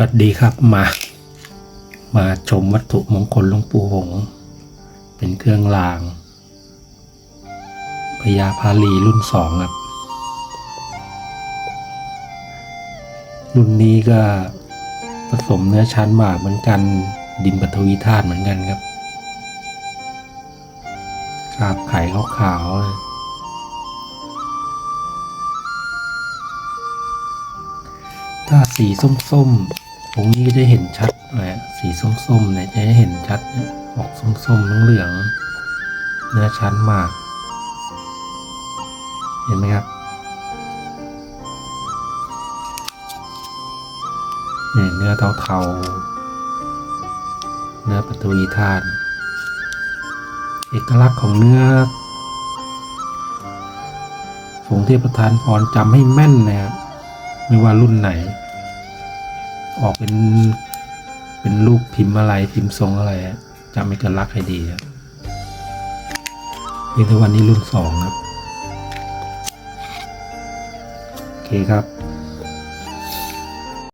วัสดีครับมา มาชมวัตถุมงคลหลวงปู่หง เป็นเครื่องรางพญาพาลีรุ่นสองครับ รุ่นนี้ก็ผสมเนื้อชั้นหมากเหมือนกันดินปฐวีธาตุเหมือนกันครับคราบไข่ขาวๆเลยถ้าสีส้มๆ องค์นี้จะเห็นชัดหน่อยสีส้มๆเนี่ยจะได้เห็นชัดออกส้มๆเหลืองๆเนื้อชั้นมาก เห็นไหมครับเนี่ยเนื้อเทาๆเนื้อปฐวีธาตุเอกลักษณ์ของเนื้อผงเทพประธานพรจำให้แม่นนะครับไม่ว่ารุ่นไหน ออกเป็น เป็นรูปพิมพ์อะไรพิมพ์ทรงอะไรอะจำเอกลักษณ์ให้ดีครับเพียงแต่วันนี้รุ่นสองครับ โอเคครับ